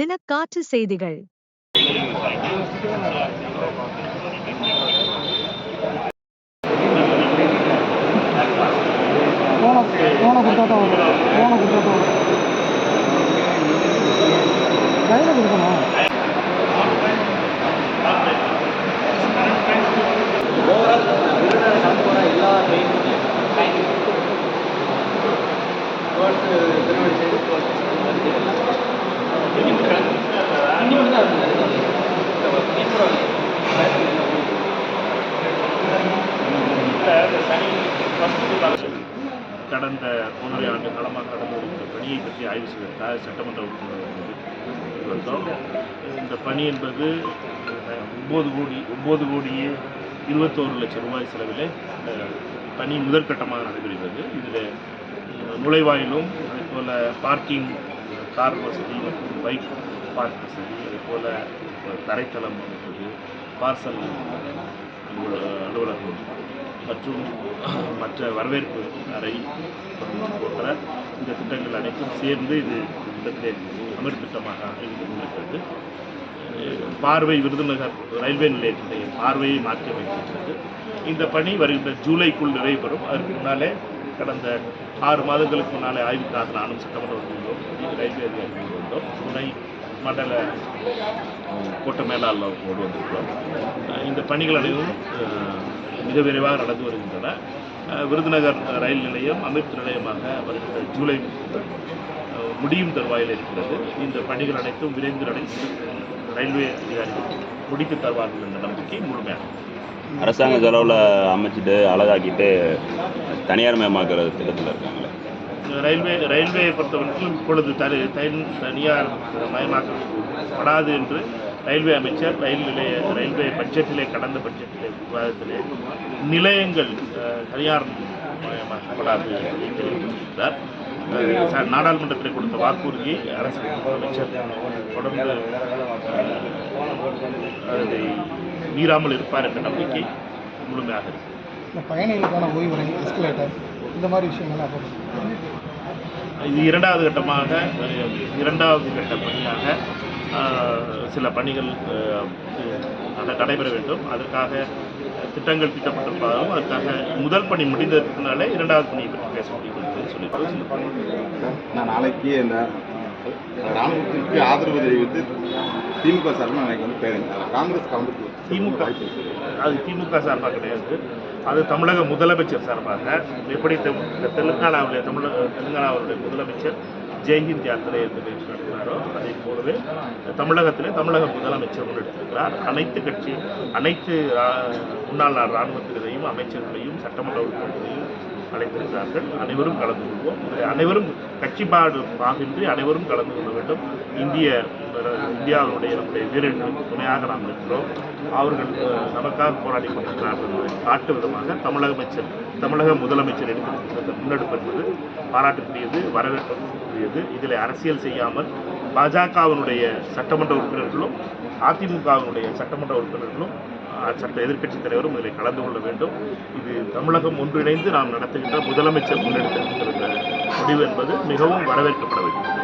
தினக்காற்று செய்திகள். ஃபோனை ஃபோனை கடந்த ஒன்றரை ஆண்டு காலமாக கடந்து இந்த பணியை பற்றி ஆய்வு செய்வதற்காக சட்டமன்ற உறுப்பினர் வந்தோம் இந்த பணி என்பது ஒம்பது கோடி ஒம்பது கோடியே இருபத்தோரு லட்சம் ரூபாய் செலவில் பணி முதற்கட்டமாக நடைபெறுகிறது. இதில் நுழைவாயிலும் அதே போல் பார்க்கிங் கார் வசதி மற்றும் பைக் பார்க் வசதி அதுபோல் தரைத்தளம் இருக்குது. பார்சல் அலுவலகம் மற்றும் மற்ற வரவேற்பு அறை போன்ற இந்த திட்டங்கள் அனைத்தும் சேர்ந்து இது திட்டத்திலே அமர் திட்டமாக இருக்கிறது பார்வை விருதுநகர் ரயில்வே நிலையத்தினுடைய பார்வையை மாற்றி அமைத்திருக்கிறது. இந்த பணி வருகின்ற ஜூலைக்குள் நிறைவு பெறும். அதற்கு முன்னாலே கடந்த ஆறு மாதங்களுக்கு முன்னாலே ஆய்வுக்காக நானும் சட்டமன்ற வந்திருந்தோம் ரயில்வே அதிகாரி வந்தோம் துணை மண்டல கோட்ட மேலாளர் கொண்டு வந்திருக்கிறோம். இந்த பணிகள் அனைத்தும் மிக விரைவாக நடந்து வருகின்றன. விருதுநகர் ரயில் நிலையம் அமிர்த் நிலையமாக வருகின்ற ஜூலை முடியும் தருவாயில் இருக்கிறது. இந்த பணிகள் அனைத்தும் விரைந்து நடை ரயில்வே அதிகாரிகள் முடித்து தருவார்கள் என்ற நம்பிக்கை முழுமையாக அரசாங்க செலவில் அமைச்சிட்டு அழகாக்கிட்டு தனியார் மயமாக்குற திட்டத்தில் இருக்காங்களே ரயில்வே ரயில்வேயை பொறுத்தவரைக்கும் இப்பொழுது தனி தனி- தனியார் மயமாக்கப்படாது என்று ரயில்வே அமைச்சர் ரயில் நிலைய ரயில்வே பட்ஜெட்டிலே கடந்த பட்ஜெட்டிலே விவாதத்திலே நிலையங்கள் தனியார் மயமாக்கப்படாது என்று தெரிவித்திருக்கிறார். அஹ், ச- நாடாளுமன்றத்தில் கொடுத்த வாக்குறுதியை அரசு அமைச்சர் தொடர்ந்து அதை மீறாமல் இருப்பார் என்ற நம்பிக்கை முழுமையாக இருக்கு. இந்த பயணிகளுக்கான ஓய்வுறை எஸ்கலேட்டர் இந்த மாதிரி விஷயங்கள்லாம் இது இரண்டாவது கட்டமாக இரண்டாவது கட்ட பணியாக சில பணிகள் நடைபெற வேண்டும். அதற்காக திட்டங்கள் தீட்டப்பட்டிருப்பதாலும் அதற்காக முதல் பணி முடிந்ததற்கு முன்னாலே இரண்டாவது பணியை பற்றி பேச முடியும் என்று சொல்லியிருக்கிறோம் நான் நாளைக்கு இந்த ராணுவத்திற்கு ஆதரவு தெரிவித்து திமுக சார்பில் நாளைக்கு வந்து பேருங்க. காங்கிரஸ் கலந்து திமுக. அது திமுக சார்பாக கிடையாது. அது தமிழக முதலமைச்சர் சார்பாக. எப்படி தெ- இந்த தெலுங்கானாவில் தமிழக தெலுங்கானாவுடைய முதலமைச்சர் ஜெய்ஹிந்த் யாத்திரை என்று பேச்சு நடத்தினாரோ அதே போலவே தமிழகத்திலே தமிழக முதலமைச்சர் முன்னெடுத்திருக்கிறார் அனைத்து கட்சி அனைத்து முன்னாள் இராணுவத்தினரையும் அமைச்சர்களையும் சட்டமன்ற உறுப்பினர்களையும் அழைத்திருக்கிறார்கள் அனைவரும் கலந்து கொள்வோம். அனைவரும் கட்சி பாடு பாகின்றி அனைவரும் கலந்து கொள்ள வேண்டும். இந்திய இந்தியாவுடைய நம்முடைய வீரர்களுக்கு துணையாக நாம் இருக்கிறோம் அவர்கள் நமக்காக போராடி கொண்டிருக்கிறார்கள். என்பதை காட்டு விதமாக தமிழக அமைச்சர் தமிழக முதலமைச்சர் எடுத்திருக்கிற முன்னெடுப்பு என்பது பாராட்டுக்குரியது வரவேற்புக்குரியது இதில் அரசியல் செய்யாமல் பாஜகவினுடைய சட்டமன்ற உறுப்பினர்களும் அதிமுகவினுடைய சட்டமன்ற உறுப்பினர்களும் சட்ட எதிர்க்கட்சித் தலைவரும் இதில் கலந்து கொள்ள வேண்டும். இது தமிழகம் ஒன்றிணைந்து நாம் நடத்துகின்ற முதலமைச்சர் முன்னெடுத்திருக்கிற முடிவு என்பது மிகவும் வரவேற்கப்பட வேண்டும்.